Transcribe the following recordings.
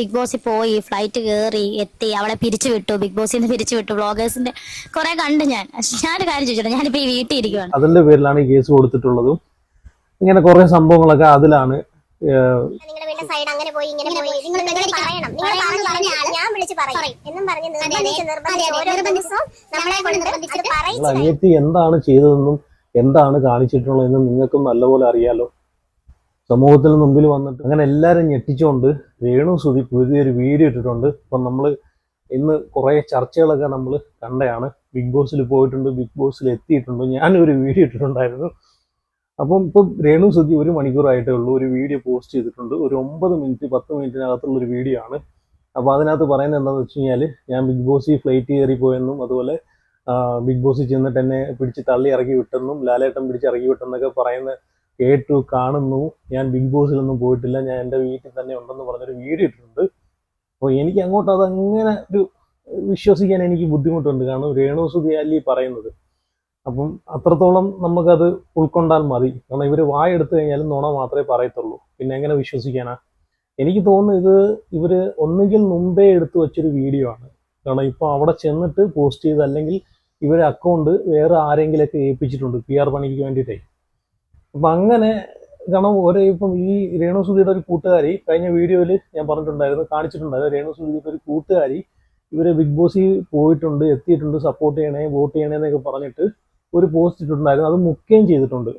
Big ബോസിൽ പോയി flight കയറി എത്തി അവളെ പിരിച്ചു വിട്ടു. ബിഗ് ബോസിൽ നിന്ന് പിരിച്ചു വിട്ടു. വ്ളോഗേഴ്സിന്റെ കുറെ കണ്ട് ഞാൻ. ഞാൻ ഞാനൊരു കാര്യം ചോദിച്ചോട്ടെ? ഞാനിപ്പോ ഈ വീട്ടിൽ ഇരിക്കുകയാണ് അതിന്റെ പേരിലാണ് ഈ കേസ് കൊടുത്തിട്ടുള്ളതും. ഇങ്ങനെ കുറെ സംഭവങ്ങളൊക്കെ അതിലാണ് നിങ്ങളുടെ സൈഡ് അങ്ങനെ പോയി ഇങ്ങനെ പോയി. നിങ്ങൾ നിങ്ങൾ പറയണം. നിങ്ങൾ പറഞ്ഞു പറഞ്ഞാൽ ഞാൻ വിളിച്ച് പറയും. എന്നും പറഞ്ഞ് നിർബന്ധിച്ച് നിർബന്ധിച്ച് ഓരോ ദിവസവും നമ്മളെ കൊണ്ട് നിർബന്ധിച്ച് നിങ്ങൾ എന്താണ് ചെയ്തതെന്നും എന്താണ് കാണിച്ചിട്ടുള്ളതെന്നും നിങ്ങൾക്കും നല്ലപോലെ അറിയാലോ. സമൂഹത്തിന് മുമ്പിൽ വന്നിട്ട് അങ്ങനെ എല്ലാവരും ഞെട്ടിച്ചുകൊണ്ട് രേണു സുധി പുതിയൊരു വീഡിയോ ഇട്ടിട്ടുണ്ട്. അപ്പം നമ്മൾ ഇന്ന് കുറേ ചർച്ചകളൊക്കെ നമ്മൾ കണ്ടതാണ് ബിഗ് ബോസിൽ പോയിട്ടുണ്ട് ബിഗ് ബോസിൽ എത്തിയിട്ടുണ്ട്. ഞാനൊരു വീഡിയോ ഇട്ടിട്ടുണ്ടായിരുന്നു. അപ്പം ഇപ്പം രേണു സുധി ഒരു മണിക്കൂറായിട്ടേ ഉള്ളൂ ഒരു വീഡിയോ പോസ്റ്റ് ചെയ്തിട്ടുണ്ട്. ഒരു ഒമ്പത് മിനിറ്റ് പത്ത് മിനിറ്റിനകത്തുള്ള ഒരു വീഡിയോ ആണ്. അപ്പോൾ അതിനകത്ത് പറയുന്നത് എന്താണെന്ന് വെച്ച് കഴിഞ്ഞാൽ ഞാൻ ബിഗ് ബോസിൽ ഫ്ലൈറ്റ് കയറി പോയെന്നും അതുപോലെ ബിഗ് ബോസിൽ ചെന്നിട്ട് എന്നെ പിടിച്ച് തള്ളി ഇറക്കി വിട്ടെന്നും ലാലേട്ടൻ പിടിച്ച് ഇറക്കി വിട്ടെന്നൊക്കെ പറയുന്ന കേട്ടു കാണുന്നു. ഞാൻ ബിഗ് ബോസിലൊന്നും പോയിട്ടില്ല. ഞാൻ എന്റെ വീട്ടിൽ തന്നെ ഉണ്ടെന്ന് പറഞ്ഞൊരു വീഡിയോ ഇട്ടിട്ടുണ്ട്. അപ്പോൾ എനിക്ക് അങ്ങോട്ട് അതങ്ങനെ ഒരു വിശ്വസിക്കാൻ എനിക്ക് ബുദ്ധിമുട്ടുണ്ട്. കാരണം രേണു സുധിയാലി പറയുന്നത്. അപ്പം അത്രത്തോളം നമുക്കത് ഉൾക്കൊണ്ടാൽ മതി. കാരണം ഇവർ വായെടുത്തു കഴിഞ്ഞാലും നുണ മാത്രമേ പറയത്തുള്ളൂ. പിന്നെ എങ്ങനെ വിശ്വസിക്കാനാ? എനിക്ക് തോന്നുന്നു ഇത് ഇവർ ഒന്നുകിൽ മുമ്പേ എടുത്തു വെച്ചൊരു വീഡിയോ ആണ്. കാരണം ഇപ്പോൾ അവിടെ ചെന്നിട്ട് പോസ്റ്റ് ചെയ്ത് അല്ലെങ്കിൽ ഇവരെ അക്കൗണ്ട് വേറെ ആരെങ്കിലൊക്കെ ഏൽപ്പിച്ചിട്ടുണ്ട് പി ആർ പണിക്ക് വേണ്ടിയിട്ടേ. അപ്പം അങ്ങനെ കാരണം ഒരേ ഇപ്പം ഈ രേണുസുധിയുടെ ഒരു കൂട്ടുകാരി കഴിഞ്ഞ വീഡിയോയിൽ ഞാൻ പറഞ്ഞിട്ടുണ്ടായിരുന്നു കാണിച്ചിട്ടുണ്ടായിരുന്നു. രേണുസുധിയുടെ ഒരു കൂട്ടുകാരി ഇവർ ബിഗ് ബോസിൽ പോയിട്ടുണ്ട് എത്തിയിട്ടുണ്ട് സപ്പോർട്ട് ചെയ്യണേ വോട്ട് ചെയ്യണേ എന്നൊക്കെ പറഞ്ഞിട്ട് ഒരു പോസ്റ്റ് ഇട്ടിട്ടുണ്ടായിരുന്നു. അത് മുക്കുകയും ചെയ്തിട്ടുണ്ട്.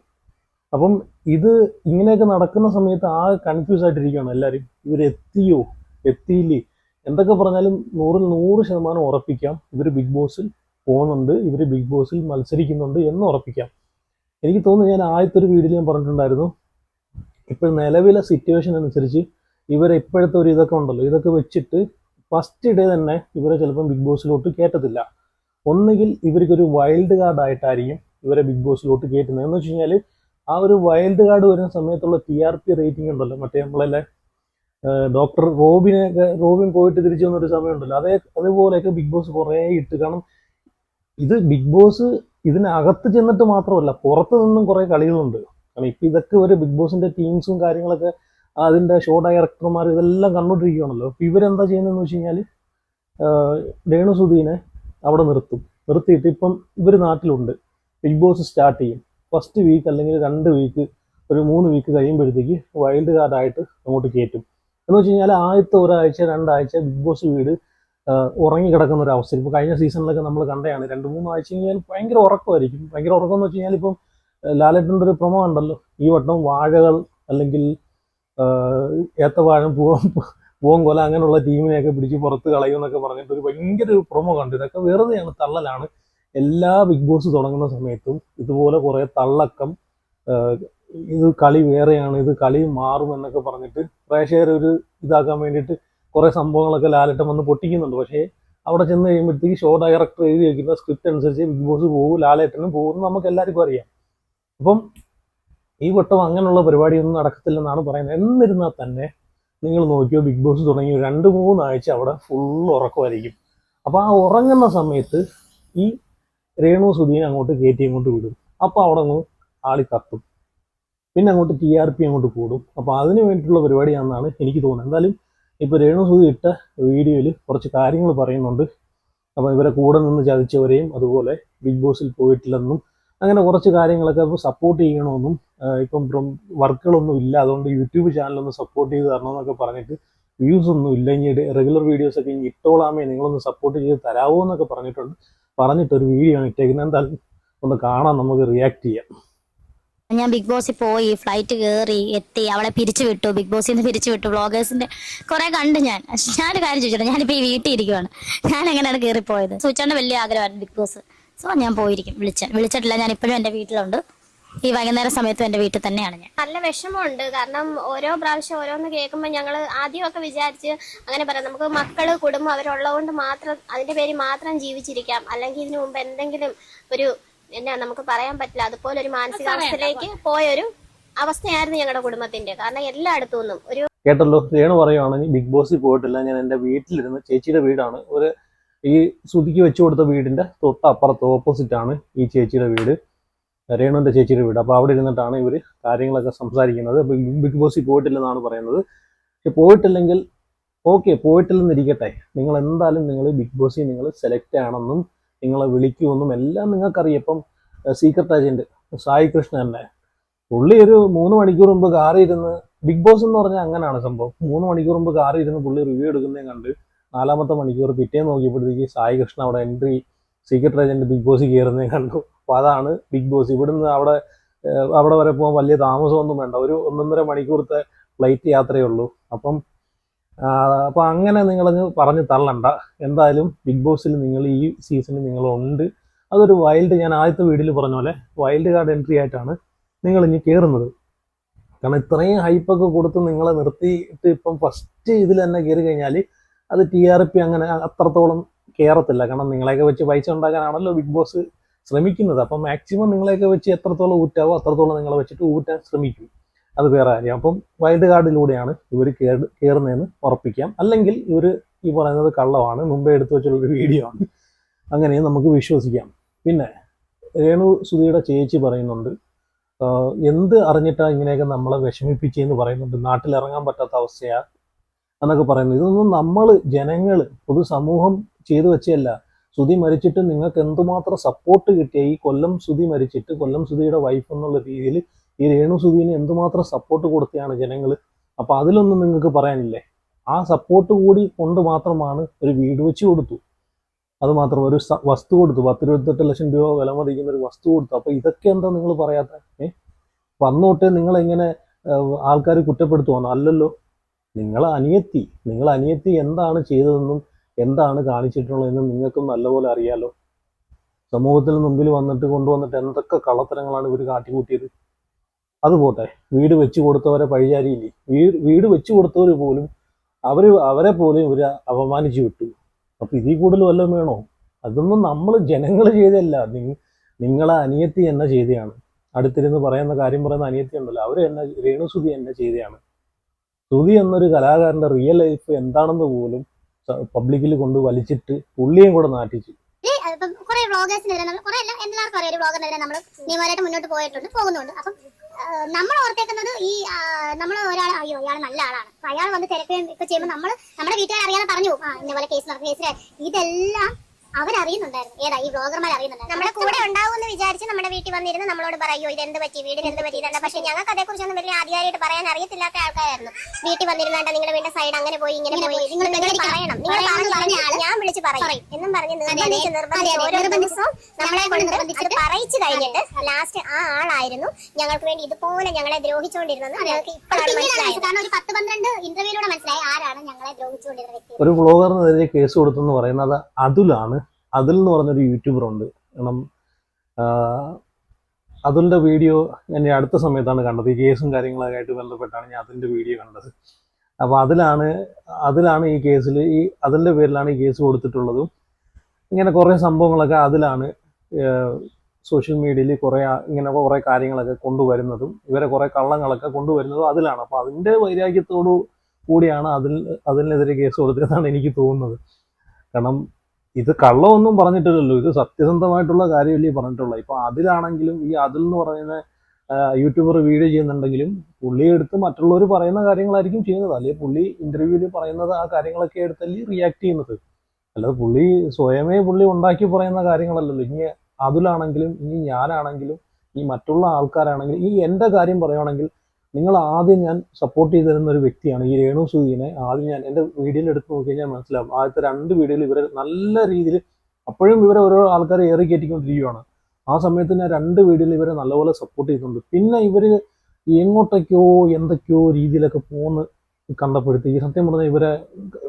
അപ്പം ഇത് ഇങ്ങനെയൊക്കെ നടക്കുന്ന സമയത്ത് ആ കൺഫ്യൂസ് ആയിട്ടിരിക്കുകയാണ് എല്ലാവരും ഇവർ എത്തിയോ? എത്തിയില്ലേ? എന്തൊക്കെ പറഞ്ഞാലും നൂറിൽ നൂറ് ശതമാനം ഉറപ്പിക്കാം. ഇവർ ബിഗ് ബോസിൽ പോകുന്നുണ്ട് ഇവർ ബിഗ് ബോസിൽ മത്സരിക്കുന്നുണ്ട് എന്ന് ഉറപ്പിക്കാം. എനിക്ക് തോന്നുന്നു ഞാൻ ആദ്യത്തെ ഒരു വീഡിയോയിൽ ഞാൻ പറഞ്ഞിട്ടുണ്ടായിരുന്നു. ഇപ്പോൾ നിലവിലെ സിറ്റുവേഷൻ അനുസരിച്ച് ഇവരെ ഇപ്പോഴത്തെ ഒരു ഇതൊക്കെ ഉണ്ടല്ലോ. ഇതൊക്കെ വെച്ചിട്ട് ഫസ്റ്റ് ഡേ തന്നെ ഇവരെ ചിലപ്പം ബിഗ് ബോസിലോട്ട് കയറ്റത്തില്ല ഒന്നുകിൽ ഇവർക്കൊരു വൈൽഡ് കാർഡ് ആയിട്ടായിരിക്കും ഇവരെ ബിഗ് ബോസിലോട്ട് കയറ്റുന്നത് എന്ന് വെച്ച് കഴിഞ്ഞാൽ ആ ഒരു വൈൽഡ് കാർഡ് വരുന്ന സമയത്തുള്ള ടി ആർ പി റേറ്റിംഗ് ഉണ്ടല്ലോ. മറ്റേ നമ്മളെല്ലാം ഡോക്ടർ റോബിനെ റോബിൻ പോയിട്ട് തിരിച്ചു വന്നൊരു സമയമുണ്ടല്ലോ. അതേ അതുപോലെയൊക്കെ ബിഗ് ബോസ് കുറേ ഇട്ട്. കാരണം ഇത് ബിഗ് ബോസ് ഇതിനകത്ത് ചെന്നിട്ട് മാത്രമല്ല പുറത്ത് നിന്നും കുറേ കളികളുണ്ട്. കാരണം ഇപ്പം ഇതൊക്കെ ഒരു ബിഗ് ബോസിന്റെ ടീംസും കാര്യങ്ങളൊക്കെ അതിന്റെ ഷോ ഡയറക്ടർമാർ ഇതെല്ലാം കണ്ടുകൊണ്ടിരിക്കുകയാണല്ലോ. അപ്പം ഇവരെന്താ ചെയ്യുന്നതെന്ന് വെച്ച് കഴിഞ്ഞാൽ രേണു സുധീനെ അവിടെ നിർത്തും. നിർത്തിയിട്ട് ഇപ്പം ഇവർ നാട്ടിലുണ്ട്. ബിഗ് ബോസ് സ്റ്റാർട്ട് ചെയ്യും. ഫസ്റ്റ് വീക്ക് അല്ലെങ്കിൽ രണ്ട് വീക്ക് ഒരു മൂന്ന് വീക്ക് കഴിയുമ്പോഴത്തേക്ക് വൈൽഡ് കാർഡായിട്ട് അങ്ങോട്ട് കയറ്റും. എന്ന് വെച്ച് കഴിഞ്ഞാൽ ആദ്യത്തെ ഒരാഴ്ച രണ്ടാഴ്ച ബിഗ് ബോസ് വീട് ഉറങ്ങി കിടക്കുന്ന ഒരു അവസ്ഥ. ഇപ്പോൾ കഴിഞ്ഞ സീസണിലൊക്കെ നമ്മൾ കണ്ടതാണ് രണ്ട് മൂന്ന് ആഴ്ച കഴിഞ്ഞാൽ ഭയങ്കര ഉറക്കമായിരിക്കും. ഭയങ്കര ഉറക്കം എന്ന് വെച്ച് കഴിഞ്ഞാൽ ഇപ്പം ലാലേട്ടന്റെ ഒരു പ്രമോ ഉണ്ടല്ലോ ഈ വട്ടം വാഴകൾ അല്ലെങ്കിൽ ഏത്തവാഴം പൂവം പൂവൻ കൊല അങ്ങനെയുള്ള ടീമിനെയൊക്കെ പിടിച്ച് പുറത്ത് കളയും എന്നൊക്കെ പറഞ്ഞിട്ട് ഒരു ഭയങ്കര ഒരു പ്രൊമോ കണ്ടു. ഇതൊക്കെ വെറുതെയാണ് തള്ളലാണ്. എല്ലാ ബിഗ് ബോസ് തുടങ്ങുന്ന സമയത്തും ഇതുപോലെ കുറേ തള്ളക്കം ഇത് കളി വേറെയാണ് ഇത് കളി മാറും എന്നൊക്കെ പറഞ്ഞിട്ട് പ്രേക്ഷകരെ ഒരു ഇതാക്കാൻ വേണ്ടിയിട്ട് കുറേ സംഭവങ്ങളൊക്കെ ലാലിട്ടം വന്ന് പൊട്ടിക്കുന്നുണ്ട്. പക്ഷേ അവിടെ ചെന്ന് കഴിയുമ്പോഴത്തേക്ക് ഷോ ഡയറക്ടർ എഴുതി വയ്ക്കുന്ന സ്ക്രിപ്റ്റ് അനുസരിച്ച് ബിഗ് ബോസ് പോകും ലാലേട്ടനും പോകും എന്ന് നമുക്ക് എല്ലാവർക്കും അറിയാം. അപ്പം ഈ വട്ടം അങ്ങനെയുള്ള പരിപാടിയൊന്നും നടക്കത്തില്ലെന്നാണ് പറയുന്നത്. എന്നിരുന്നാൽ തന്നെ നിങ്ങൾ നോക്കിയോ ബിഗ് ബോസ് തുടങ്ങി ഒരു രണ്ട് മൂന്നാഴ്ച അവിടെ ഫുൾ ഉറക്കമായിരിക്കും. അപ്പോൾ ആ ഉറങ്ങുന്ന സമയത്ത് ഈ രേണു സുധീനെ അങ്ങോട്ട് കയറ്റി അങ്ങോട്ട് വിടും. അപ്പോൾ അവിടെ അങ്ങ് ആളി കത്തും. പിന്നെ അങ്ങോട്ട് ടി ആർ പി അങ്ങോട്ട് കൂടും. അപ്പോൾ അതിന് വേണ്ടിയിട്ടുള്ള പരിപാടിയാണെന്നാണ് എനിക്ക് തോന്നുന്നത്. എന്തായാലും ഇപ്പോൾ രേണു സുധി ഇട്ട വീഡിയോയിൽ കുറച്ച് കാര്യങ്ങൾ പറയുന്നുണ്ട്. അപ്പോൾ ഇവരെ കൂടെ നിന്ന് ചതിച്ചവരെയും അതുപോലെ ബിഗ് ബോസിൽ പോയിട്ടില്ലെന്നും അങ്ങനെ കുറച്ച് കാര്യങ്ങളൊക്കെ ഇപ്പോൾ സപ്പോർട്ട് ചെയ്യണമെന്നും ഇപ്പം വർക്കുകളൊന്നും ഇല്ല. അതുകൊണ്ട് യൂട്യൂബ് ചാനലൊന്ന് സപ്പോർട്ട് ചെയ്ത് തരണമെന്നൊക്കെ പറഞ്ഞിട്ട് വ്യൂസ് ഒന്നും ഇല്ല. ഇനി റെഗുലർ വീഡിയോസൊക്കെ ഇനി ഇട്ടോളാമേ നിങ്ങളൊന്ന് സപ്പോർട്ട് ചെയ്ത് തരാമോ എന്നൊക്കെ പറഞ്ഞിട്ടുണ്ട്. പറഞ്ഞിട്ടൊരു വീഡിയോ ആണ് ഇട്ടേക്കുന്നത്. എന്തായാലും ഒന്ന് കാണാൻ നമുക്ക് റിയാക്ട് ചെയ്യാം. ഞാൻ ബിഗ് ബോസിൽ പോയി ഫ്ലൈറ്റ് കയറി എത്തി അവളെ പിരിച്ചു വിട്ടു. ബിഗ് ബോസിൽ നിന്ന് പിരിച്ചു വിട്ടു. വ്ളോഗേഴ്സിന്റെ കുറെ കണ്ട് ഞാൻ. ഞാനൊരു കാര്യം ചോദിച്ചോട്ടെ? ഞാനിപ്പോ ഈ വീട്ടിൽ ഇരിക്കുവാണ്. ഞാൻ എങ്ങനെയാണ് കയറി പോയത് സൂച്ചാണ്ട് വലിയ ആഗ്രഹമായിരുന്നു ബിഗ് ബോസ് സോ ഞാൻ പോയിരിക്കും. വിളിച്ച വിളിച്ചിട്ടില്ല. ഞാൻ ഇപ്പോഴും എന്റെ വീട്ടിലുണ്ട്. ഈ വൈകുന്നേര സമയത്തും എന്റെ വീട്ടിൽ തന്നെയാണ് ഞാൻ. നല്ല വിഷമമുണ്ട്. കാരണം ഓരോ പ്രാവശ്യം ഓരോന്ന് കേൾക്കുമ്പോൾ ഞങ്ങൾ ആദ്യമൊക്കെ വിചാരിച്ച് അങ്ങനെ പറയാം. നമുക്ക് മക്കൾ കുടുംബം അവരുള്ളതുകൊണ്ട് മാത്രം അതിന്റെ പേര് മാത്രം ജീവിച്ചിരിക്കാം. അല്ലെങ്കിൽ ഇതിനു മുമ്പ് എന്തെങ്കിലും ഒരു എന്നാ നമുക്ക് പറയാൻ പറ്റില്ല. അതുപോലെ ഒരു മാനസികാവസ്ഥയിലേക്ക് പോയൊരു അവസ്ഥയായിരുന്നു ഞങ്ങളുടെ കുടുംബത്തിന്റെ. കാരണം എല്ലായിടത്തു നിന്നും ഒരു കേട്ടല്ലോ രേണു പറയുവാണെങ്കിൽ ബിഗ് ബോസിൽ പോയിട്ടില്ല ഞാൻ എന്റെ വീട്ടിലിരുന്ന് ചേച്ചിയുടെ വീടാണ്. ഒരു ഈ സുതിക്ക് വെച്ചു കൊടുത്ത വീടിന്റെ തൊട്ടപ്പുറത്ത് ഓപ്പോസിറ്റ് ആണ് ഈ ചേച്ചിയുടെ വീട്. രേണുവിന്റെ ചേച്ചിയുടെ വീട്. അപ്പോൾ അവിടെ ഇരുന്നിട്ടാണ് ഇവർ കാര്യങ്ങളൊക്കെ സംസാരിക്കുന്നത്. അപ്പോൾ ബിഗ് ബോസിൽ പോയിട്ടില്ലെന്നാണ് പറയുന്നത്. പക്ഷെ പോയിട്ടില്ലെങ്കിൽ ഓക്കെ പോയിട്ടില്ലെന്നിരിക്കട്ടെ. നിങ്ങൾ എന്തായാലും നിങ്ങൾ ബിഗ് ബോസിൽ നിങ്ങൾ സെലക്ട് ആണെന്നും നിങ്ങളെ വിളിക്കുമെന്നും എല്ലാം നിങ്ങൾക്കറിയാം. ഇപ്പം സീക്രട്ട് ഏജന്റ് സായി കൃഷ്ണ തന്നെ. പുള്ളി ഒരു മൂന്ന് മണിക്കൂർ മുമ്പ് കാറിയിരുന്ന് ബിഗ് ബോസ് എന്ന് പറഞ്ഞാൽ അങ്ങനെയാണ് സംഭവം. മൂന്ന് മണിക്കൂർ മുമ്പ് കാറിയിരുന്ന് പുള്ളി റിവ്യൂ എടുക്കുന്നതും കണ്ട് നാലാമത്തെ മണിക്കൂർ പിറ്റേ നോക്കിയപ്പോഴത്തേക്ക് സായി കൃഷ്ണ അവിടെ entry secret agent Big Boss കയറുന്നതും കണ്ടു. അപ്പോൾ അതാണ് ബിഗ് ബോസ് ഇവിടുന്ന് അവിടെ അവിടെ വരെ പോകാൻ വലിയ താമസമൊന്നും വേണ്ട. ഒരു ഒന്നൊന്നര മണിക്കൂറത്തെ ഫ്ലൈറ്റ് യാത്രയേ ഉള്ളൂ. അപ്പം അപ്പോൾ അങ്ങനെ നിങ്ങളങ്ങ് പറഞ്ഞ് തള്ളണ്ട. എന്തായാലും ബിഗ് ബോസിൽ നിങ്ങൾ ഈ സീസണിൽ നിങ്ങളുണ്ട് അതൊരു വൈൽഡ് ഞാൻ ആദ്യത്തെ വീഡിയോയിൽ പറഞ്ഞ പോലെ വൈൽഡ് കാർഡ് എൻട്രി ആയിട്ടാണ് നിങ്ങൾ ഇനി കയറുന്നത് കാരണം ഇത്രയും ഹൈപ്പൊക്കെ കൊടുത്ത് നിങ്ങളെ നിർത്തിയിട്ട് ഇപ്പം ഫസ്റ്റ് ഇതിൽ തന്നെ കയറി കഴിഞ്ഞാൽ അത് ടി ആർ പി അങ്ങനെ അത്രത്തോളം കയറത്തില്ല കാരണം നിങ്ങളെയൊക്കെ വെച്ച് പൈസ ഉണ്ടാക്കാനാണല്ലോ ബിഗ് ബോസ് ശ്രമിക്കുന്നത്. അപ്പം മാക്സിമം നിങ്ങളെയൊക്കെ വെച്ച് എത്രത്തോളം ഊറ്റാവോ അത്രത്തോളം നിങ്ങളെ വെച്ചിട്ട് ഊറ്റാൻ ശ്രമിക്കും. അത് വേറെ കാര്യം. അപ്പം വൈൽഡ് കാർഡിലൂടെയാണ് ഇവർ കയറുന്നതെന്ന് ഉറപ്പിക്കാം. അല്ലെങ്കിൽ ഇവർ ഈ പറയുന്നത് കള്ളമാണ്. മുമ്പേ എടുത്തു വെച്ചുള്ളൊരു വീഡിയോ ആണ്. അങ്ങനെയും നമുക്ക് വിശ്വസിക്കാം. പിന്നെ രേണു സുധിയുടെ ചേച്ചി പറയുന്നുണ്ട് എന്ത് അറിഞ്ഞിട്ടാണ് ഇങ്ങനെയൊക്കെ നമ്മളെ വിഷമിപ്പിച്ചെന്ന് പറയുന്നുണ്ട്? നാട്ടിലിറങ്ങാൻ പറ്റാത്ത അവസ്ഥയാണ് എന്നൊക്കെ പറയുന്നത് ഇതൊന്നും നമ്മൾ ജനങ്ങൾ പൊതുസമൂഹം ചെയ്തു വെച്ചല്ല സുധി മരിച്ചിട്ട് നിങ്ങൾക്ക് എന്തുമാത്രം സപ്പോർട്ട് കിട്ടിയ? ഈ കൊല്ലം സുധി മരിച്ചിട്ട് കൊല്ലം സുധിയുടെ വൈഫ് എന്നുള്ള രീതിയിൽ ഈ രേണു സുധീന് എന്തുമാത്രം സപ്പോർട്ട് കൊടുത്തതാണ് ജനങ്ങൾ അപ്പൊ അതിലൊന്നും നിങ്ങൾക്ക് പറയാനില്ലേ? ആ സപ്പോർട്ട് കൂടി കൊണ്ട് മാത്രമാണ് ഒരു വീട് വെച്ച് കൊടുത്തു. അത് മാത്രം ഒരു വസ്തു കൊടുത്തു. പത്ത് ഇരുപത്തെട്ട് ലക്ഷം രൂപ വില മതിക്കുന്ന ഒരു വസ്തു കൊടുത്തു. അപ്പൊ ഇതൊക്കെ എന്താ നിങ്ങൾ പറയാത്ത? ഏ? വന്നോട്ടെ നിങ്ങൾ എങ്ങനെ ആൾക്കാർ കുറ്റപ്പെടുത്തുവാണ് അല്ലല്ലോ. നിങ്ങൾ അനിയത്തി നിങ്ങൾ അനിയത്തി എന്താണ് ചെയ്തതെന്നും എന്താണ് കാണിച്ചിട്ടുള്ളതെന്നും നിങ്ങൾക്കും നല്ലപോലെ അറിയാലോ. സമൂഹത്തിന് മുമ്പിൽ വന്നിട്ട് കൊണ്ടുവന്നിട്ട് എന്തൊക്കെ കള്ളത്തരങ്ങളാണ് ഇവർ കാട്ടിക്കൂട്ടിയത്? അത് പോട്ടെ. വീട് വെച്ചു കൊടുത്തവരെ പഴിചാരിയില്ലേ? വീട് വീട് വെച്ച് കൊടുത്തവർ പോലും അവർ അവരെ പോലും ഇവർ അപമാനിച്ചു വിട്ടു. അപ്പം ഇതിൽ കൂടുതൽ വല്ലതും വേണോ? അതൊന്നും നമ്മൾ ജനങ്ങൾ ചെയ്തല്ല നിങ്ങളെ അനിയത്തി എന്നെ ചെയ്തതാണ് അടുത്തിരുന്ന് പറയുന്ന കാര്യം പറയുന്ന അനിയത്തി ഉണ്ടല്ലോ. അവർ എന്നെ രേണുസുതി എന്നെ ചെയ്തതാണ് സുതി എന്നൊരു കലാകാരന്റെ റിയൽ ലൈഫ് എന്താണെന്ന് പോലും പബ്ലിക്കിൽ കൊണ്ട് വലിച്ചിട്ട് പുള്ളിയും കൂടെ നാട്ടിച്ചു കുറെ വ്ളോഗേഴ്സിനെതിരെ നമ്മൾ കുറെ അല്ല എല്ലാവർക്കും അറിയാം. വ്ളോഗറിനെതിരെ നമ്മൾ നിയമപരമായിട്ട് മുന്നോട്ട് പോയിട്ടുണ്ട് പോകുന്നുണ്ട്. അപ്പം നമ്മൾ ഓർത്തേക്കുന്നത് ഈ നമ്മൾ ഒരാൾ അയ്യോ ഇയാൾ നല്ല ആളാണ്. അയാൾ വന്ന് തിരക്കുകയും ഇപ്പൊ ചെയ്യുമ്പോൾ നമ്മൾ നമ്മുടെ വീട്ടുകാർ അറിയാതെ പറഞ്ഞു പോകും, ആ ഇന്ന പോലെ കേസ് നടക്കുന്ന കേസിലെ ഇതെല്ലാം അവരറിയുന്നുണ്ടായിരുന്നു. ഏതാ ഈ ബ്ലോഗർമാർ അറിയുന്നുണ്ടായിരുന്നു. നമ്മുടെ കൂടെ ഉണ്ടാവുമെന്ന് വിചാരിച്ച് നമ്മുടെ വീട്ടിൽ വന്നിരുന്ന് നമ്മളോട് പറയോ ഇത് എന്ത് പറ്റി? വീടിന് എന്ത് പറ്റി? ഇതെന്താ പക്ഷെ ഞങ്ങൾക്ക് അതേക്കുറിച്ചൊന്നും വലിയ ആധികാരികമായിട്ട് പറയാൻ അറിയത്തില്ലാത്ത ആൾക്കാരായിരുന്നു. വീട്ടിൽ വന്നിരുന്നാണ്ട നിങ്ങളുടെ വീടിന്റെ സൈഡ് അങ്ങനെ പോയി ഇങ്ങനെ പോയി. നിങ്ങൾ പറയണം. നിങ്ങൾ പറഞ്ഞു ഞാൻ വിളിച്ച് പറയും. എന്നും പറഞ്ഞ് നിർബന്ധിച്ച് നിർബന്ധിച്ച് ഓരോ ദിവസവും നമ്മളെ കൊണ്ട് നിർബന്ധിച്ചിട്ട് പറയിച്ചു കഴിഞ്ഞിട്ട് ലാസ്റ്റ് ആ ആളായിരുന്നു. ഞങ്ങൾക്ക് വേണ്ടി ഇതുപോലെ ഞങ്ങളെ ദ്രോഹിച്ചുകൊണ്ടിരുന്നത് ഞങ്ങൾക്ക് ഇപ്പോഴാണ് മനസ്സിലായത്. കാരണം ഒരു പത്ത് പന്ത്രണ്ട് ഇന്റർവ്യൂലൂടെ മനസ്സിലായി ആരാണ് ഞങ്ങളെ ദ്രോഹിച്ചുകൊണ്ടിരുന്ന വ്യക്തി. ഒരു ബ്ലോഗറിനെതിരെ കേസ് കൊടുത്തെന്ന് പറയുന്നത് അതുലാണ് അതുൽ എന്ന് പറഞ്ഞൊരു യൂട്യൂബർ ഉണ്ട്. കാരണം അതിന്റെ വീഡിയോ ഞാൻ അടുത്ത സമയത്താണ് കണ്ടത്. ഈ കേസും കാര്യങ്ങളൊക്കെ ആയിട്ട് ബന്ധപ്പെട്ടാണ് ഞാൻ അതിന്റെ വീഡിയോ കണ്ടത്. അപ്പോൾ അതിലാണ് അതിലാണ് ഈ കേസിൽ ഈ അതിന്റെ പേരിലാണ് ഈ കേസ് കൊടുത്തിട്ടുള്ളതും. ഇങ്ങനെ കുറേ സംഭവങ്ങളൊക്കെ അതിലാണ് സോഷ്യൽ മീഡിയയിൽ കുറേ ഇങ്ങനെ കുറേ കാര്യങ്ങളൊക്കെ കൊണ്ടുവരുന്നതും ഇവരെ കുറേ കള്ളങ്ങളൊക്കെ കൊണ്ടുവരുന്നതും അതിലാണ്. അപ്പോൾ അതിന്റെ വൈരാഗ്യത്തോടു കൂടിയാണ് അതിൽ അതിനെതിരെ കേസ് കൊടുത്തതെന്നാണ് എനിക്ക് തോന്നുന്നത്. കാരണം ഇത് കള്ളമൊന്നും പറഞ്ഞിട്ടില്ലല്ലോ. ഇത് സത്യസന്ധമായിട്ടുള്ള കാര്യമല്ലേ പറഞ്ഞിട്ടുള്ളൂ. ഇപ്പൊ അതിലാണെങ്കിലും ഈ അതിൽ എന്ന് പറയുന്ന യൂട്യൂബർ വീഡിയോ ചെയ്യുന്നുണ്ടെങ്കിലും പുള്ളി എടുത്ത് മറ്റുള്ളവർ പറയുന്ന കാര്യങ്ങളായിരിക്കും ചെയ്യുന്നത്. അല്ലെങ്കിൽ പുള്ളി ഇന്റർവ്യൂവിൽ പറയുന്നത് ആ കാര്യങ്ങളൊക്കെ എടുത്തല്ലേ റിയാക്ട് ചെയ്യുന്നത്. അല്ലാതെ പുള്ളി സ്വയമേ പുള്ളി ഉണ്ടാക്കി പറയുന്ന കാര്യങ്ങളല്ലല്ലോ. ഇനി അതിലാണെങ്കിലും ഇനി ഞാനാണെങ്കിലും ഈ മറ്റുള്ള ആൾക്കാരാണെങ്കിലും ഈ എന്റെ കാര്യം പറയുവാണെങ്കിൽ നിങ്ങൾ ആദ്യം ഞാൻ സപ്പോർട്ട് ചെയ്ത് തരുന്ന ഒരു വ്യക്തിയാണ് ഈ രേണു സുധീനെ. ആദ്യം ഞാൻ എന്റെ വീഡിയോയിൽ എടുത്ത് നോക്കി കഴിഞ്ഞാൽ മനസ്സിലാവും. ആദ്യത്തെ രണ്ട് വീഡിയോയിൽ ഇവരെ നല്ല രീതിയിൽ അപ്പോഴും ഇവരെ ഓരോ ആൾക്കാരെ ഏറി കയറ്റിക്കൊണ്ടിരിക്കുകയാണ് ആ സമയത്ത് ഞാൻ രണ്ട് വീഡിയോയിൽ ഇവരെ നല്ലപോലെ സപ്പോർട്ട് ചെയ്തിട്ടുണ്ട്. പിന്നെ ഇവർ എങ്ങോട്ടൊക്കെയോ എന്തൊക്കെയോ രീതിയിലൊക്കെ പോകുന്ന കണ്ടപ്പെടുത്തി. സത്യം പറഞ്ഞാൽ ഇവരെ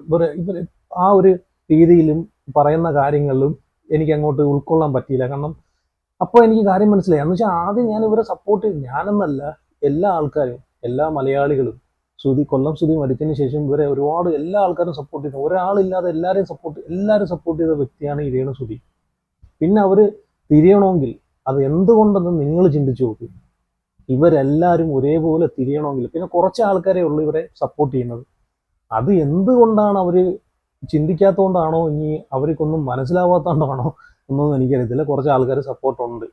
ഇവരെ ഇവരെ ആ ഒരു രീതിയിലും പറയുന്ന കാര്യങ്ങളിലും എനിക്ക് അങ്ങോട്ട് ഉൾക്കൊള്ളാൻ പറ്റിയില്ല. കാരണം അപ്പോൾ എനിക്ക് കാര്യം മനസ്സിലായി. എന്ന് വെച്ചാൽ ആദ്യം ഞാൻ ഇവരെ സപ്പോർട്ട് ചെയ്തു ഞാനെന്നല്ല എല്ലാ ആൾക്കാരും എല്ലാ മലയാളികളും ശ്രുതി കൊല്ലം ശ്രുതി മരിച്ചതിന് ശേഷം ഇവരെ ഒരുപാട് എല്ലാ ആൾക്കാരും സപ്പോർട്ട് ചെയ്തു. ഒരാളില്ലാതെ എല്ലാവരെയും സപ്പോർട്ട് എല്ലാവരും സപ്പോർട്ട് ചെയ്ത വ്യക്തിയാണ് ഈ രേണു സുധി പിന്നെ അവർ തിരിയണമെങ്കിൽ അത് എന്തുകൊണ്ടെന്ന് നിങ്ങൾ ചിന്തിച്ചു നോക്കി. ഇവരെല്ലാവരും ഒരേപോലെ തിരിയണമെങ്കിൽ പിന്നെ കുറച്ച് ആൾക്കാരെ ഉള്ളൂ ഇവരെ സപ്പോർട്ട് ചെയ്യുന്നത്. അത് എന്തുകൊണ്ടാണ് അവർ ചിന്തിക്കാത്തതുകൊണ്ടാണോ ഇനി അവർക്കൊന്നും മനസ്സിലാവാത്തതുകൊണ്ടാണോ എന്നൊന്നും എനിക്കറിയത്തില്ല. കുറച്ച് ആൾക്കാർ സപ്പോർട്ട് ഉണ്ട്.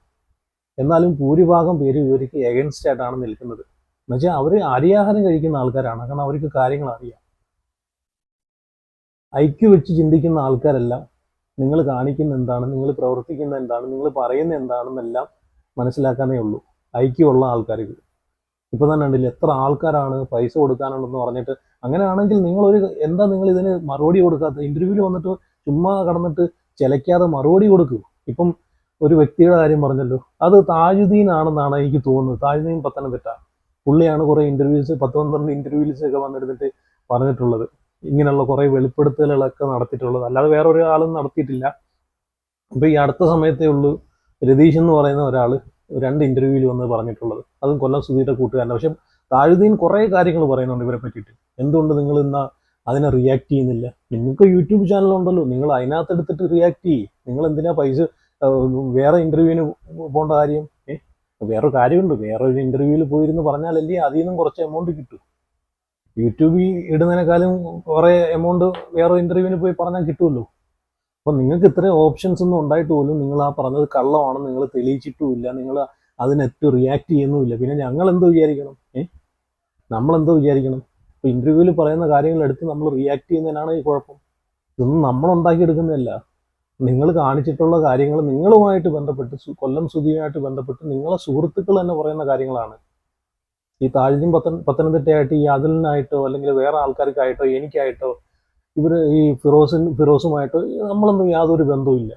എന്നാലും ഭൂരിഭാഗം പേര് ഇവർക്ക് എഗൻസ്റ്റ് ആയിട്ടാണ് നിൽക്കുന്നത്. എന്നുവെച്ചാൽ അവർ അരിയാഹാരം കഴിക്കുന്ന ആൾക്കാരാണ്. കാരണം അവർക്ക് കാര്യങ്ങൾ അറിയാം. ഐക്യു വെച്ച് ചിന്തിക്കുന്ന ആൾക്കാരല്ല നിങ്ങൾ കാണിക്കുന്ന എന്താണ് നിങ്ങൾ പ്രവർത്തിക്കുന്ന എന്താണ് നിങ്ങൾ പറയുന്ന എന്താണെന്നെല്ലാം മനസ്സിലാക്കാനേ ഉള്ളൂ. ഐക്യമുള്ള ആൾക്കാർക്ക് ഇപ്പൊ തന്നെ ഉണ്ടല്ലോ എത്ര ആൾക്കാരാണ് പൈസ കൊടുക്കാനുണ്ടെന്ന് പറഞ്ഞിട്ട് അങ്ങനെയാണെങ്കിൽ നിങ്ങൾ ഒരു എന്താ നിങ്ങൾ ഇതിന് മറുപടി കൊടുക്കാത്ത? ഇന്റർവ്യൂവിൽ വന്നിട്ട് ചുമ്മാ കടന്നിട്ട് ചിലയ്ക്കാതെ മറുപടി കൊടുക്കൂ. ഇപ്പം ഒരു വ്യക്തിയുടെ കാര്യം പറഞ്ഞല്ലോ. അത് താജുദ്ദീൻ ആണെന്നാണ് എനിക്ക് തോന്നുന്നത്. താജുദ്ദീൻ പത്തനംതിട്ട. പുള്ളിയാണ് കുറേ ഇന്റർവ്യൂസ് പത്ത് പന്ത്രണ്ട് ഇന്റർവ്യൂസ് ഒക്കെ വന്നിരുന്നിട്ട് പറഞ്ഞിട്ടുള്ളത്. ഇങ്ങനെയുള്ള കുറേ വെളിപ്പെടുത്തലുകളൊക്കെ നടത്തിയിട്ടുള്ളത്. അല്ലാതെ വേറെ ഒരാളും നടത്തിയിട്ടില്ല. അപ്പൊ ഈ അടുത്ത സമയത്തേ ഉള്ളൂ രതീഷ് എന്ന് പറയുന്ന ഒരാൾ രണ്ട് ഇന്റർവ്യൂവിൽ വന്ന് പറഞ്ഞിട്ടുള്ളത്. അതും കൊല്ലം സുധീരുടെ കൂട്ടുകാരൻ പക്ഷെ താഴുദ്ദീൻ കുറേ കാര്യങ്ങൾ പറയുന്നുണ്ട് ഇവരെ പറ്റിയിട്ട്. എന്തുകൊണ്ട് നിങ്ങൾ ഇന്ന് അതിനെ റിയാക്ട് ചെയ്യുന്നില്ല? നിങ്ങൾക്ക് യൂട്യൂബ് ചാനൽ ഉണ്ടല്ലോ. നിങ്ങൾ അതിനകത്ത് എടുത്തിട്ട് റിയാക്ട് ചെയ്യും. നിങ്ങൾ എന്തിനാ പൈസ വേറെ ഇന്റർവ്യൂവിന് പോകേണ്ട കാര്യം? ഏഹ് വേറൊരു കാര്യമുണ്ട്. വേറെ ഒരു ഇന്റർവ്യൂവിൽ പോയിരുന്നു പറഞ്ഞാലല്ലേ അതിൽ നിന്നും കുറച്ച് എമൗണ്ട് കിട്ടും. യൂട്യൂബിൽ ഇടുന്നതിനേക്കാളും കുറേ എമൗണ്ട് വേറെ ഇന്റർവ്യൂവിന് പോയി പറഞ്ഞാൽ കിട്ടുമല്ലോ. അപ്പൊ നിങ്ങൾക്ക് ഇത്രയും ഓപ്ഷൻസ് ഒന്നും ഉണ്ടായിട്ട് പോലും നിങ്ങൾ ആ പറഞ്ഞത് കള്ളമാണെന്ന് നിങ്ങൾ തെളിയിച്ചിട്ടുമില്ല. നിങ്ങൾ അതിനെത്തി റിയാക്ട് ചെയ്യുന്നുമില്ല. പിന്നെ ഞങ്ങൾ എന്തോ വിചാരിക്കണം? ഏഹ് നമ്മൾ എന്തോ വിചാരിക്കണം? ഇപ്പൊ ഇന്റർവ്യൂവിൽ പറയുന്ന കാര്യങ്ങളെടുത്ത് നമ്മൾ റിയാക്ട് ചെയ്യുന്നതിനാണ് ഈ കുഴപ്പം. ഇതൊന്നും നമ്മൾ ഉണ്ടാക്കിയെടുക്കുന്നതല്ല. നിങ്ങൾ കാണിച്ചിട്ടുള്ള കാര്യങ്ങൾ നിങ്ങളുമായിട്ട് ബന്ധപ്പെട്ട് കൊല്ലം സുധിയുമായിട്ട് ബന്ധപ്പെട്ട് നിങ്ങളെ സുഹൃത്തുക്കൾ തന്നെ പറയുന്ന കാര്യങ്ങളാണ്. ഈ താഴ്ചയും പത്തൻ പത്തനംതിട്ടയായിട്ട് ഈ അതിലിനായിട്ടോ അല്ലെങ്കിൽ വേറെ ആൾക്കാർക്കായിട്ടോ എനിക്കായിട്ടോ ഇവർ ഈ ഫിറോസിൻ ഫിറോസുമായിട്ടോ നമ്മളൊന്നും യാതൊരു ബന്ധവുമില്ല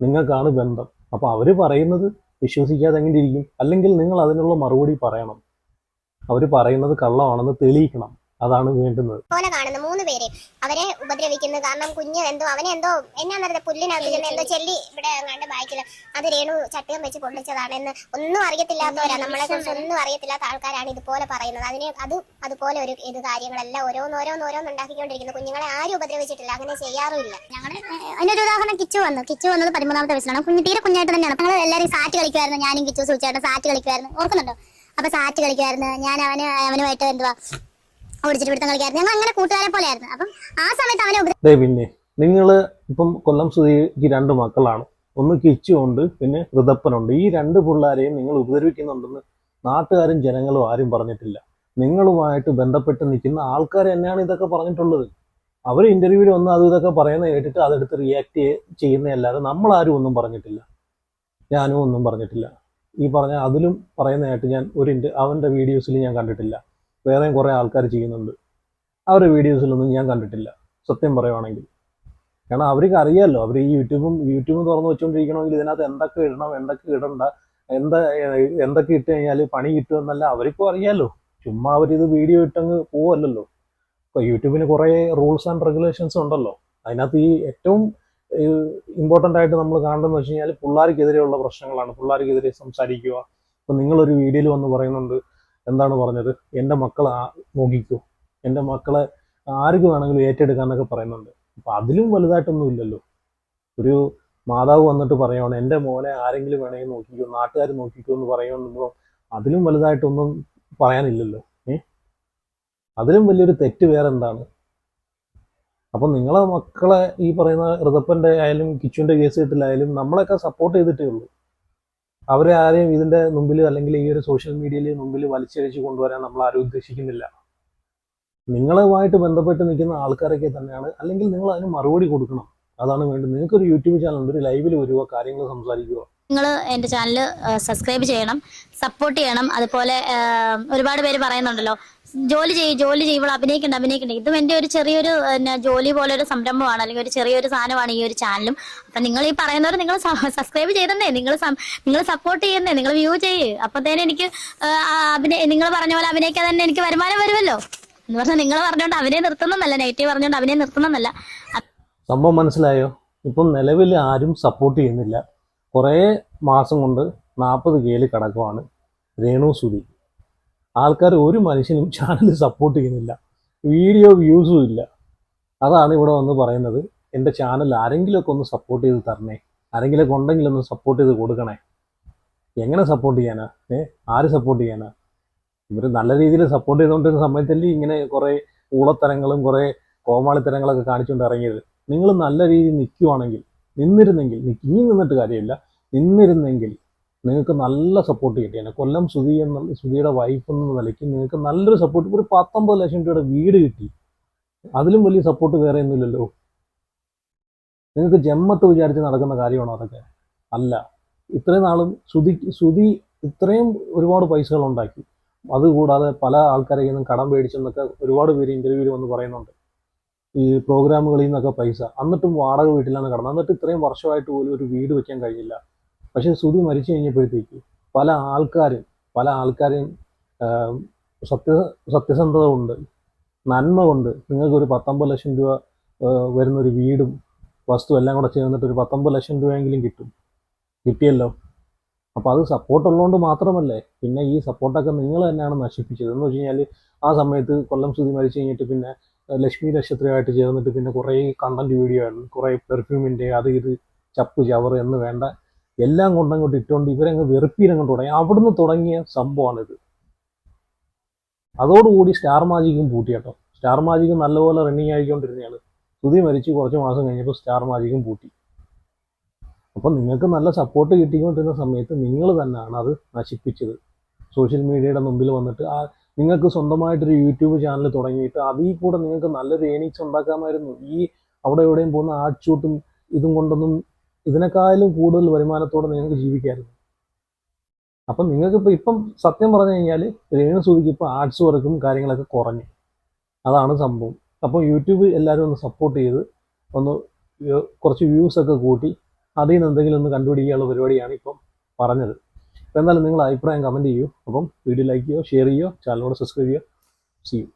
നിങ്ങൾക്കാണ് ബന്ധം. അപ്പോൾ അവർ പറയുന്നത് വിശ്വസിക്കാതെ എങ്ങനെ ഇരിക്കും? അല്ലെങ്കിൽ നിങ്ങൾ അതിനുള്ള മറുപടി പറയണം. അവർ പറയുന്നത് കള്ളമാണെന്ന് തെളിയിക്കണം. അതാണ് വേണ്ടുന്നത് പോലെ കാണുന്ന മൂന്ന് പേര് അവരെ ഉപദ്രവിക്കുന്നത് കാരണം കുഞ്ഞ് എന്തോ അവനെ എന്തോ എന്നാന്നറിയാം പുല്ലിനകത്ത് ചെന്ന് എന്തോ ചെല്ലി. ഇവിടെ അങ്ങാണ്ട് ബാക്കിൽ അത് രേണു ചട്ടയം വെച്ച് കൊള്ളിച്ചതാണെന്ന് ഒന്നും അറിയത്തില്ലാത്തവരാ. നമ്മളെ കുറിച്ച് ഒന്നും അറിയത്തില്ലാത്ത ആൾക്കാരാണ് ഇതുപോലെ പറയുന്നത്. അതിനെ അത് അതുപോലെ ഒരു ഇത് കാര്യങ്ങളെല്ലാം. ഓരോന്ന് ഓരോന്ന് ഉണ്ടാക്കിക്കൊണ്ടിരിക്കുന്നു. കുഞ്ഞുങ്ങളെ ആരും ഉപദ്രവിച്ചിട്ടില്ല. അങ്ങനെ ചെയ്യാറുമില്ല. ഞങ്ങളുടെ അതിനൊരു ഒരു ഉദാഹരണം കിച്ചു വന്നു. കിച്ചു വന്നത് പതിമൂന്നാമത്തെ വയസ്സിലാണ്. കുഞ്ഞ് തീരെ കുഞ്ഞായിട്ട് തന്നെയാണ്. ഞങ്ങൾ എല്ലാവരും സാറ്റ് കളിക്കുമായിരുന്നു ഞാനും കിച്ചു സൂചിച്ചായിട്ട് സാറ്റ് കളിക്കുമായിരുന്നു ഓർക്കുന്നുണ്ടോ? അപ്പൊ സാറ്റ് കളിക്കുമായിരുന്നു ഞാൻ അവന് അവനുമായിട്ട് എന്തുവാ ഓടിച്ചിട്ട് ഞങ്ങൾ അങ്ങനെ കൂട്ടുകാരെ ആ സമയത്ത് അവനെ പിന്നെ നിങ്ങൾ ഇപ്പം കൊല്ലം സുധീക്ക് രണ്ട് മക്കളാണ്. ഒന്ന് കിച്ചു ഉണ്ട് പിന്നെ ഋതപ്പനുണ്ട്. ഈ രണ്ട് പിള്ളേരെയും നിങ്ങൾ ഉപദ്രവിക്കുന്നുണ്ടെന്ന് നാട്ടുകാരും ജനങ്ങളും ആരും പറഞ്ഞിട്ടില്ല. നിങ്ങളുമായിട്ട് ബന്ധപ്പെട്ട് നിൽക്കുന്ന ആൾക്കാർ തന്നെയാണ് ഇതൊക്കെ പറഞ്ഞിട്ടുള്ളത്. അവർ ഇന്റർവ്യൂവിൽ വന്ന് അത് ഇതൊക്കെ പറയുന്നത് കേട്ടിട്ട് അതെടുത്ത് റിയാക്ട് ചെയ്യുന്നതല്ലാതെ നമ്മളാരും ഒന്നും പറഞ്ഞിട്ടില്ല. ഞാനും ഒന്നും പറഞ്ഞിട്ടില്ല. ഈ പറഞ്ഞ അതിലും പറയുന്നതായിട്ട് ഞാൻ ഒരു അവന്റെ വീഡിയോസിൽ ഞാൻ കണ്ടിട്ടില്ല. വേറെയും കുറേ ആൾക്കാർ ചെയ്യുന്നുണ്ട്. അവരുടെ വീഡിയോസിലൊന്നും ഞാൻ കണ്ടിട്ടില്ല. സത്യം പറയുവാണെങ്കിൽ. കാരണം അവർക്ക് അറിയാമല്ലോ അവർ ഈ യൂട്യൂബും യൂട്യൂബും തുറന്നു വെച്ചുകൊണ്ടിരിക്കണമെങ്കിൽ ഇതിനകത്ത് എന്തൊക്കെ ഇടണം എന്തൊക്കെ ഇടണ്ട എന്താ എന്തൊക്കെ ഇട്ട് കഴിഞ്ഞാൽ പണി കിട്ടുമെന്നല്ല അവർക്കും അറിയാമല്ലോ ചുമ്മാ അവരിത് വീഡിയോ ഇട്ടങ്ങ് പോവല്ലോ ഇപ്പോൾ യൂട്യൂബിന് കുറേ റൂൾസ് ആൻഡ് റെഗുലേഷൻസ് ഉണ്ടല്ലോ. അതിനകത്ത് ഈ ഏറ്റവും ഇമ്പോർട്ടന്റ് ആയിട്ട് നമ്മൾ കാണേണ്ടതെന്ന് വെച്ച് കഴിഞ്ഞാൽ പിള്ളേർക്കെതിരെയുള്ള പ്രശ്നങ്ങളാണ്. പിള്ളേർക്കെതിരെ സംസാരിക്കുക. ഇപ്പം നിങ്ങളൊരു വീഡിയോയിൽ വന്ന് പറയുന്നുണ്ട് എന്താണ് പറഞ്ഞത്? എന്റെ മക്കളെ നോക്കിക്കോ. എന്റെ മക്കളെ ആർക്ക് വേണമെങ്കിലും ഏറ്റെടുക്കാന്നൊക്കെ പറയുന്നുണ്ട്. അപ്പൊ അതിലും വലുതായിട്ടൊന്നും ഇല്ലല്ലോ. ഒരു മാതാവ് വന്നിട്ട് പറയുകയാണ് എന്റെ മോനെ ആരെങ്കിലും വേണമെങ്കിൽ നോക്കിക്കോ നാട്ടുകാർ നോക്കിക്കോ എന്ന് പറയുമ്പോൾ അതിലും വലുതായിട്ടൊന്നും പറയാനില്ലല്ലോ. ഏ? അതിലും വലിയൊരു തെറ്റ് വേറെ എന്താണ് അപ്പം നിങ്ങളെ മക്കളെ ഈ പറയുന്ന ഋതപ്പന്റെ ആയാലും കിച്ചുവിന്റെ കേസ് കിട്ടില്ലായാലും നമ്മളൊക്കെ സപ്പോർട്ട് ചെയ്തിട്ടേ ഉള്ളൂ. അവരെ ആരെയും ഇതിന്റെ മുമ്പിൽ അല്ലെങ്കിൽ ഈ ഒരു സോഷ്യൽ മീഡിയയിൽ മുമ്പിൽ വലിച്ചഴിച്ച് കൊണ്ടുവരാൻ നമ്മൾ ആരും ഉദ്ദേശിക്കുന്നില്ല. നിങ്ങളുമായിട്ട് ബന്ധപ്പെട്ട് നിൽക്കുന്ന ആൾക്കാരൊക്കെ തന്നെയാണ്. അല്ലെങ്കിൽ നിങ്ങൾ അതിന് മറുപടി കൊടുക്കണം. അതാണ് വേണ്ടത്. നിങ്ങൾക്ക് ഒരു യൂട്യൂബ് ചാനൽ ഉണ്ട്. ഒരു ലൈവിൽ വരിക കാര്യങ്ങൾ സംസാരിക്കുക. നിങ്ങൾ എന്റെ ചാനൽ സബ്സ്ക്രൈബ് ചെയ്യണം സപ്പോർട്ട് ചെയ്യണം. അതുപോലെ ഒരുപാട് പേര് പറയുന്നുണ്ടല്ലോ ജോലി ചെയ്യും ജോലി ചെയ്യുമ്പോൾ അഭിനയിക്കണ്ട അഭിനയിക്കണ്ട. ഇതും എന്റെ ഒരു ചെറിയൊരു ജോലി പോലെ ഒരു സംരംഭമാണ് അല്ലെങ്കിൽ ഒരു ചെറിയൊരു സാധനമാണ് ഈ ഒരു ചാനലും. അപ്പൊ നിങ്ങൾ ഈ പറയുന്നവർ നിങ്ങൾ സബ്സ്ക്രൈബ് ചെയ്തേ നിങ്ങൾ നിങ്ങൾ സപ്പോർട്ട് ചെയ്യുന്നേ നിങ്ങൾ വ്യൂ ചെയ്യേ. ചെയ്യ് തന്നെ എനിക്ക് അഭിനയ നിങ്ങൾ പറഞ്ഞ പോലെ അഭിനയിക്കാൻ തന്നെ എനിക്ക് വരുമാനം വരുമല്ലോ. എന്ന് പറഞ്ഞാൽ നിങ്ങൾ പറഞ്ഞോണ്ട് അവനെ നിർത്തുന്നല്ല നെഗറ്റീവ് പറഞ്ഞോണ്ട് അവനെ നിർത്തുന്നല്ല സംഭവം മനസ്സിലായോ? ഇപ്പം നിലവിൽ ആരും സപ്പോർട്ട് ചെയ്യുന്നില്ല. കുറേ മാസം കൊണ്ട് നാൽപ്പത് കേൽ കടക്കുവാണ് രേണു സുധി. ആൾക്കാർ ഒരു മനുഷ്യനും ചാനൽ സപ്പോർട്ട് ചെയ്യുന്നില്ല. വീഡിയോ വ്യൂസും ഇല്ല. അതാണ് ഇവിടെ വന്ന് പറയുന്നത്. എന്റെ ചാനൽ ആരെങ്കിലുമൊക്കെ ഒന്ന് സപ്പോർട്ട് ചെയ്ത് തരണേ. ആരെങ്കിലൊക്കെ ഉണ്ടെങ്കിൽ ഒന്ന് സപ്പോർട്ട് ചെയ്ത് കൊടുക്കണേ. എങ്ങനെ സപ്പോർട്ട് ചെയ്യാനാ? ഏ? ആര് സപ്പോർട്ട് ചെയ്യാനാ? ഇവർ നല്ല രീതിയിൽ സപ്പോർട്ട് ചെയ്തുകൊണ്ടിരുന്ന സമയത്തല്ലേ ഇങ്ങനെ കുറേ ഊളത്തരങ്ങളും കുറേ കോമാളിത്തരങ്ങളൊക്കെ കാണിച്ചുകൊണ്ട് ഇറങ്ങിയത്. നിങ്ങൾ നല്ല രീതിയിൽ നിൽക്കുവാണെങ്കിൽ നിന്നിരുന്നെങ്കിൽ ഇനി നിന്നിട്ട് കാര്യമില്ല. നിന്നിരുന്നെങ്കിൽ നിങ്ങൾക്ക് നല്ല സപ്പോർട്ട് കിട്ടിയാണ് കൊല്ലം സുധി എന്ന സുധിയുടെ വൈഫ് എന്ന നിലയ്ക്ക് നിങ്ങൾക്ക് നല്ലൊരു സപ്പോർട്ട് ഒരു പത്തൊമ്പത് ലക്ഷം രൂപയുടെ വീട് കിട്ടി. അതിലും വലിയ സപ്പോർട്ട് വേറെ ഒന്നുമില്ലല്ലോ. നിങ്ങൾക്ക് ജമ്മത്ത് വിചാരിച്ച് നടക്കുന്ന കാര്യമാണോ അതൊക്കെ? അല്ല. ഇത്രയും നാളും സുധി സുധി ഇത്രയും ഒരുപാട് പൈസകൾ ഉണ്ടാക്കി. അതുകൂടാതെ പല ആൾക്കാരെ നിന്നും കടം മേടിച്ചെന്നൊക്കെ ഒരുപാട് പേര് ഇന്റർവ്യൂവിൽ വന്ന് പറയുന്നുണ്ട്. ഈ പ്രോഗ്രാമുകളിൽ നിന്നൊക്കെ പൈസ. എന്നിട്ടും വാടക വീട്ടിലാണ് കടന്നത്. എന്നിട്ട് ഇത്രയും വർഷമായിട്ട് പോലും ഒരു വീട് വെക്കാൻ കഴിയില്ല പക്ഷേ ശ്രുതി മരിച്ചു കഴിഞ്ഞപ്പോഴത്തേക്ക് പല ആൾക്കാരും പല ആൾക്കാരെയും സത്യ സത്യസന്ധത കൊണ്ട് നന്മ കൊണ്ട് നിങ്ങൾക്ക് ഒരു പത്തൊമ്പത് ലക്ഷം രൂപ വരുന്ന ഒരു വീടും വസ്തു എല്ലാം കൂടെ ചേർന്നിട്ട് ഒരു പത്തൊമ്പത് ലക്ഷം രൂപയെങ്കിലും കിട്ടും. കിട്ടിയല്ലോ. അപ്പോൾ അത് സപ്പോർട്ട് ഉള്ളതുകൊണ്ട് മാത്രമല്ലേ? പിന്നെ ഈ സപ്പോർട്ടൊക്കെ നിങ്ങൾ തന്നെയാണ് നശിപ്പിച്ചത്. എന്ന് വെച്ച് കഴിഞ്ഞാൽ ആ സമയത്ത് കൊല്ലം ശ്രുതി മരിച്ചു കഴിഞ്ഞിട്ട് പിന്നെ ലക്ഷ്മി നക്ഷത്രമായിട്ട് ചേർന്നിട്ട് പിന്നെ കുറേ കണ്ടന്റ് വീഡിയോ ആണ് കുറേ പെർഫ്യൂമിന്റെ അത് ഇത് ചപ്പ് ചവറ് എന്ന് വേണ്ട എല്ലാം കൊണ്ടങ്ങോട്ട് ഇട്ടുകൊണ്ട് ഇവരങ്ങ് വെറുപ്പീരങ്ങ് തുടങ്ങി. അവിടുന്ന് തുടങ്ങിയ സംഭവമാണിത്. അതോടുകൂടി സ്റ്റാർ മാജിക്കും പൂട്ടി കേട്ടോ. സ്റ്റാർ മാജിക്കും നല്ലപോലെ റണ്ണിങ് ആയിക്കൊണ്ടിരുന്നയാൾ. സ്തുതി മരിച്ച് കുറച്ച് മാസം കഴിഞ്ഞപ്പോൾ സ്റ്റാർ മാജിക്കും പൂട്ടി. അപ്പം നിങ്ങൾക്ക് നല്ല സപ്പോർട്ട് കിട്ടിക്കൊണ്ടിരുന്ന സമയത്ത് നിങ്ങൾ തന്നെയാണ് അത് നശിപ്പിച്ചത്. സോഷ്യൽ മീഡിയയുടെ മുമ്പിൽ വന്നിട്ട് ആ നിങ്ങൾക്ക് സ്വന്തമായിട്ടൊരു യൂട്യൂബ് ചാനൽ തുടങ്ങിയിട്ട് അതിൽ കൂടെ നിങ്ങൾക്ക് നല്ലൊരു ഏണിങ്സ് ഉണ്ടാക്കാമായിരുന്നു. ഈ അവിടെ എവിടെയും പോകുന്ന ആർട്ട് ഷൂട്ടും ഇതും കൊണ്ടൊന്നും ഇതിനേക്കാളും കൂടുതൽ വരുമാനത്തോടെ നിങ്ങൾക്ക് ജീവിക്കാമായിരുന്നു അപ്പം നിങ്ങൾക്ക് ഇപ്പം ഇപ്പം സത്യം പറഞ്ഞു കഴിഞ്ഞാൽ രേണു സൂതിക്ക് ഇപ്പോൾ ആർട്സ് വർക്കും കാര്യങ്ങളൊക്കെ കുറഞ്ഞു. അതാണ് സംഭവം. അപ്പോൾ യൂട്യൂബ് എല്ലാവരും ഒന്ന് സപ്പോർട്ട് ചെയ്ത് ഒന്ന് കുറച്ച് വ്യൂസ് ഒക്കെ കൂട്ടി അതിൽ നിന്ന് എന്തെങ്കിലും ഒന്ന് കണ്ടുപിടിക്കാനുള്ള പരിപാടിയാണ് ഇപ്പം പറഞ്ഞത്. എന്തായാലും നിങ്ങൾ അഭിപ്രായം കമന്റ് ചെയ്യൂ. അപ്പം വീഡിയോ ലൈക്ക് ചെയ്യോ ഷെയർ ചെയ്യോ ചാനലോട് സബ്സ്ക്രൈബ് ചെയ്യോ. See you